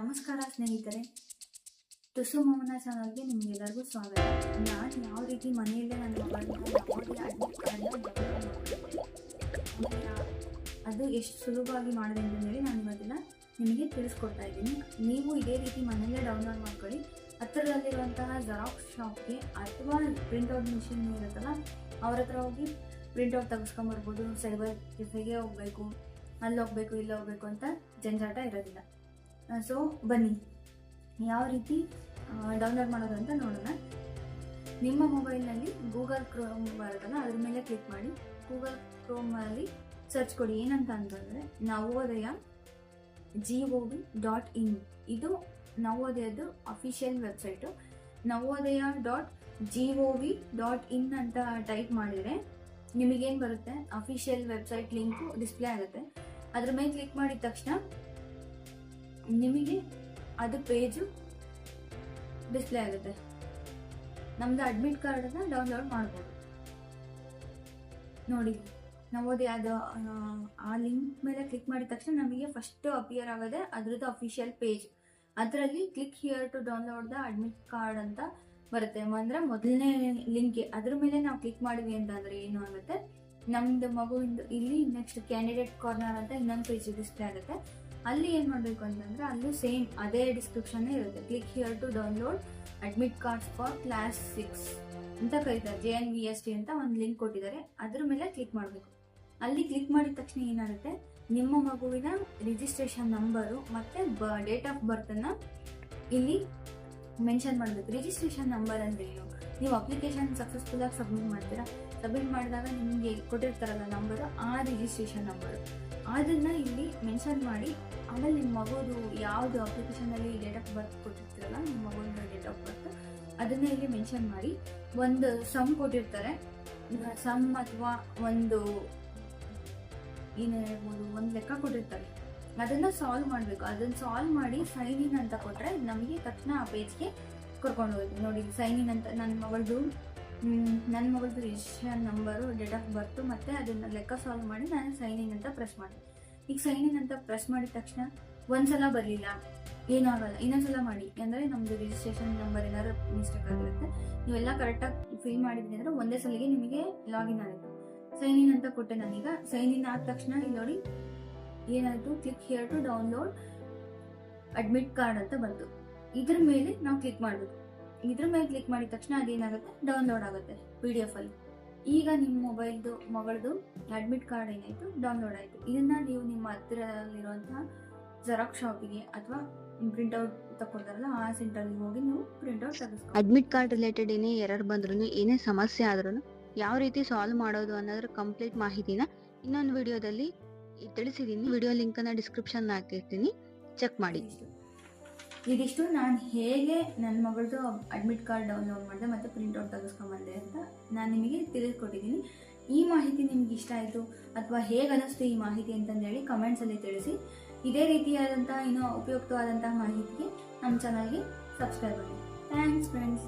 ನಮಸ್ಕಾರ ಸ್ನೇಹಿತರೆ, ತುಸು ಮೌನ ಚಾನಲ್ಗೆ ನಿಮಗೆಲ್ಲರಿಗೂ ಸ್ವಾಗತ. ನಾನು ಯಾವ ರೀತಿ ಮನೆಯಲ್ಲೇ ನನ್ನ ಆಮೇಲೆ ಅದು ಎಷ್ಟು ಸುಲಭವಾಗಿ ಮಾಡಿದೆ ಅಂತಂದೇಳಿ ನಾನು ಇವತ್ತಿನ ನಿಮಗೆ ತಿಳಿಸ್ಕೊಡ್ತಾ ಇದ್ದೀನಿ. ನೀವು ಇದೇ ರೀತಿ ಮನೆಯಲ್ಲೇ ಡೌನ್ಲೋಡ್ ಮಾಡ್ಕೊಳ್ಳಿ. ಹತ್ತಿರದಲ್ಲಿರುವಂತಹ ಜೆರಾಕ್ಸ್ ಶಾಪ್ಗೆ ಅಥವಾ ಪ್ರಿಂಟ್ಔಟ್ ಮಿಷಿನ್ ಇರುತ್ತಲ್ಲ, ಅವ್ರ ಹತ್ರ ಹೋಗಿ ಪ್ರಿಂಟ್ಔಟ್ ತೆಗೆಸ್ಕೊಂಬರ್ಬೋದು. ಸೈಬರ್ ಕೆಫೆಗೆ ಹೋಗ್ಬೇಕು ಅಲ್ಲಿ ಹೋಗಬೇಕು ಇಲ್ಲಿ ಹೋಗಬೇಕು ಅಂತ ಜಂಜಾಟ ಇರೋದಿಲ್ಲ. ಸೊ ಬನ್ನಿ. ಯಾವ ರೀತಿ ಡೌನ್ಲೋಡ್ ಮಾಡೋದು ಅಂತ ನೋಡೋಣ. ನಿಮ್ಮ ಮೊಬೈಲ್ನಲ್ಲಿ ಗೂಗಲ್ ಕ್ರೋಮ್ ಬರುತ್ತಲ್ಲ, ಅದ್ರ ಮೇಲೆ ಕ್ಲಿಕ್ ಮಾಡಿ. ಗೂಗಲ್ ಕ್ರೋಮಲ್ಲಿ ಸರ್ಚ್ ಕೊಡಿ. ಏನಂತ ಅಂತಂದರೆ, Navodaya G O V dot in. ಇದು ನವೋದಯದ್ದು official website Navodaya dot G O V dot in ಅಂತ ಟೈಪ್ ಮಾಡಿದರೆ, ನಿಮಗೇನು ಬರುತ್ತೆ? ಅಫಿಷಿಯಲ್ ವೆಬ್ಸೈಟ್ ಲಿಂಕು ಡಿಸ್ಪ್ಲೇ ಆಗುತ್ತೆ. ಅದ್ರ ಮೇಲೆ ಕ್ಲಿಕ್ ಮಾಡಿದ ತಕ್ಷಣ ನಿಮಗೆ ಅದು ಪೇಜು ಡಿಸ್ಪ್ಲೇ ಆಗುತ್ತೆ. ನಮ್ದು ಅಡ್ಮಿಟ್ ಕಾರ್ಡನ್ನು ಡೌನ್ಲೋಡ್ ಮಾಡ್ಬೋದು. ನೋಡಿ ನವೋದಯ ಅದು ಆ, ಲಿಂಕ್ ಮೇಲೆ ಕ್ಲಿಕ್ ಮಾಡಿದ ತಕ್ಷಣ ನಮಗೆ ಫಸ್ಟ್ ಅಪಿಯರ್ ಆಗೋದೆ ಅದ್ರದ್ದು ಅಫಿಷಿಯಲ್ ಪೇಜ್ ಅದರಲ್ಲಿ click here to download the admit card ಅಂತ ಬರುತ್ತೆ. ಅಂದ್ರೆ ಮೊದಲನೇ ಲಿಂಕ್ ಅದ್ರ ಮೇಲೆ ನಾವು ಕ್ಲಿಕ್ ಮಾಡಿದ್ವಿ ಅಂತಂದ್ರೆ ಏನು ಆಗುತ್ತೆ? ನಮ್ದು ಮಗುವಿಂದು ಇಲ್ಲಿ ನೆಕ್ಸ್ಟ್ ಕ್ಯಾಂಡಿಡೇಟ್ ಕಾರ್ನರ್ ಅಂತ ಇನ್ನೊಂದು ಪೇಜ್ ಡಿಸ್ಪ್ಲೇ ಆಗುತ್ತೆ. ಅಲ್ಲಿ ಏನು ಮಾಡಬೇಕು ಅಂತಂದರೆ ಅಲ್ಲೂ ಸೇಮ್ ಅದೇ ಡಿಸ್ಕ್ರಿಪ್ಷನ್ನೇ ಇರುತ್ತೆ. Click here to download admit cards for class six ಅಂತ ಕರೀತಾರೆ J N V S T ಅಂತ ಒಂದು ಲಿಂಕ್ ಕೊಟ್ಟಿದ್ದಾರೆ. ಅದ್ರ ಮೇಲೆ ಕ್ಲಿಕ್ ಮಾಡಬೇಕು. ಅಲ್ಲಿ ಕ್ಲಿಕ್ ಮಾಡಿದ ತಕ್ಷಣ ಏನಾಗುತ್ತೆ? ನಿಮ್ಮ ಮಗುವಿನ ರಿಜಿಸ್ಟ್ರೇಷನ್ ನಂಬರು ಮತ್ತು ಬ ಡೇಟ್ ಆಫ್ ಬರ್ತನ್ನು ಇಲ್ಲಿ ಮೆನ್ಷನ್ ಮಾಡಬೇಕು. ರಿಜಿಸ್ಟ್ರೇಷನ್ ನಂಬರ್ ಅಂದರೆ ಏನು? ನೀವು ಅಪ್ಲಿಕೇಶನ್ ಸಕ್ಸಸ್ಫುಲ್ಲಾಗಿ ಸಬ್ಮಿಟ್ ಮಾಡ್ತೀರಾ? ಸಬ್ಮಿಟ್ ಮಾಡಿದಾಗ ನಿಮಗೆ ಕೊಟ್ಟಿರ್ತಾರಲ್ಲ ನಂಬರು ಆ ರಿಜಿಸ್ಟ್ರೇಷನ್ ನಂಬರು ಅದನ್ನ ಇಲ್ಲಿ ಮೆನ್ಷನ್ ಮಾಡಿ, ಆಮೇಲೆ ನಿಮ್ಮ ಮಗುದು ಯಾವುದು ಅಪ್ಲಿಕೇಶನಲ್ಲಿ ಡೇಟ್ ಆಫ್ ಬರ್ತ್ ಕೊಟ್ಟಿರ್ತೀರಲ್ಲ ನಿಮ್ಮ ಮಗುವಿನ ಡೇಟ್ ಆಫ್ ಬರ್ತ್ ಅದನ್ನ ಇಲ್ಲಿ ಮೆನ್ಷನ್ ಮಾಡಿ. ಒಂದು ಸಮ್ ಕೊಟ್ಟಿರ್ತಾರೆ. ಸಮ್ ಅಥವಾ ಒಂದು ಏನು ಹೇಳ್ಬೋದು, ಒಂದು ಲೆಕ್ಕ ಕೊಟ್ಟಿರ್ತಾರೆ. ಅದನ್ನ ಸಾಲ್ವ್ ಮಾಡಬೇಕು. ಅದನ್ನ ಸಾಲ್ವ್ ಮಾಡಿ ಸೈನ್ ಇನ್ ಅಂತ ಕೊಟ್ರೆ ನಮಗೆ ತಕ್ಷಣ ಆ ಪೇಜ್ಗೆ ಕರ್ಕೊಂಡು ಹೋಗುತ್ತೆ ನೋಡಿ ಸೈನ್ ಇನ್ ಅಂತ ನನ್ನ ಮಗಳದು ನನ್ನ ಮಗಳದು registration number date of birth ಮತ್ತು ಅದನ್ನು ಲೆಕ್ಕ ಸಾಲ್ವ್ ಮಾಡಿ ನಾನು ಸೈನ್ ಇನ್ ಅಂತ ಪ್ರೆಸ್ ಮಾಡಿದೆ. ಈಗ ಸೈನ್ ಇನ್ ಅಂತ ಪ್ರೆಸ್ ಮಾಡಿದ ತಕ್ಷಣ ಒಂದ್ಸಲ ಬರಲಿಲ್ಲ. ಏನಾಗಲ್ಲ, ಇನ್ನೊಂದ್ಸಲ ಮಾಡಿ. ಅಂದರೆ ನಮ್ಮದು ರಿಜಿಸ್ಟ್ರೇಷನ್ ನಂಬರ್ ಏನಾದ್ರು ಮಿಸ್ಟೇಕ್ ಆಗಿರುತ್ತೆ. ನೀವೆಲ್ಲ ಕರೆಕ್ಟಾಗಿ ಫಿಲ್ ಮಾಡಿದ್ರಿ ಅಂದರೆ ಒಂದೇ ಸಲಿಗೆ ನಿಮಗೆ ಲಾಗಿನ್ ಆಗುತ್ತೆ. ಸೈನ್ ಇನ್ ಅಂತ ಕೊಟ್ಟೆ ನಾನೀಗ. ಸೈನ್ ಇನ್ ಆದ ತಕ್ಷಣ ಇಲ್ಲಿ ನೋಡಿ, ಏನಾಯಿತು? Click here to download admit card ಅಂತ ಬಂತು. ಇದ್ರ ಮೇಲೆ ನಾವು ಕ್ಲಿಕ್ ಮಾಡಬೇಕು. ಇದ್ರ ಮೇಲೆ ಕ್ಲಿಕ್ ಮಾಡಿದ ತಕ್ಷಣ ಅದೇನಾಗುತ್ತೆ ಡೌನ್ಲೋಡ್ ಆಗುತ್ತೆ ಪಿ ಡಿ ಎಫ್ ಅಲ್ಲಿ. ಈಗ ನಿಮ್ಮ ಮೊಬೈಲ್ದು ಮಗಳದು ಅಡ್ಮಿಟ್ ಕಾರ್ಡ್ ಏನಾಯಿತು? ಡೌನ್ಲೋಡ್ ಆಯಿತು. ಇದನ್ನ ನೀವು ನಿಮ್ಮ ಹತ್ತಿರಲ್ಲಿರುವಂತಹ ಜೆರಾಕ್ಸ್ ಶಾಪಿಗೆ ಅಥವಾ ಪ್ರಿಂಟ್ಔಟ್ ತಗೊಳ್ತಾರಲ್ಲ ಆ ಸೆಂಟರ್ಗೆ ಹೋಗಿ ನೀವು ಪ್ರಿಂಟ್ಔಟ್ ಅಡ್ಮಿಟ್ ಕಾರ್ಡ್ ರಿಲೇಟೆಡ್ ಏನೇ ಎರರ್ ಬಂದ್ರೂ ಏನೇ ಸಮಸ್ಯೆ ಆದ್ರೂ ಯಾವ ರೀತಿ ಸಾಲ್ವ್ ಮಾಡೋದು ಅನ್ನೋದ್ರ ಕಂಪ್ಲೀಟ್ ಮಾಹಿತಿನ ಇನ್ನೊಂದು ವಿಡಿಯೋದಲ್ಲಿ ತಿಳಿಸಿದೀನಿ. ವಿಡಿಯೋ ಲಿಂಕ್ ಅನ್ನ ಡಿಸ್ಕ್ರಿಪ್ಷನ್ ಹಾಕಿರ್ತೀನಿ. ಚೆಕ್ ಮಾಡಿ. ಇದಿಷ್ಟು. ನಾನು ಹೇಗೆ ನನ್ನ ಮಗಳದು ಅಡ್ಮಿಟ್ ಕಾರ್ಡ್ ಡೌನ್ಲೋಡ್ ಮಾಡಿದೆ ಮತ್ತು ಪ್ರಿಂಟ್ಔಟ್ ತೆಗೆಸ್ಕೊಂಬಂದೆ ಅಂತ ನಾನು ನಿಮಗೆ ತಿಳಿಸ್ಕೊಟ್ಟಿದ್ದೀನಿ ಈ ಮಾಹಿತಿ ನಿಮ್ಗೆ ಇಷ್ಟ ಆಯಿತು ಅಥವಾ ಹೇಗೆ ಅನ್ನಿಸ್ತು ಈ ಮಾಹಿತಿ ಅಂತಂದೇಳಿ ಕಮೆಂಟ್ಸಲ್ಲಿ ತಿಳಿಸಿ. ಇದೇ ರೀತಿಯಾದಂಥ ಇನ್ನೂ ಉಪಯುಕ್ತವಾದಂತಹ ಮಾಹಿತಿಗೆ ನಮ್ಮ ಚಾನಲ್ಗೆ ಸಬ್ಸ್ಕ್ರೈಬ್ ಮಾಡಿ. Thanks friends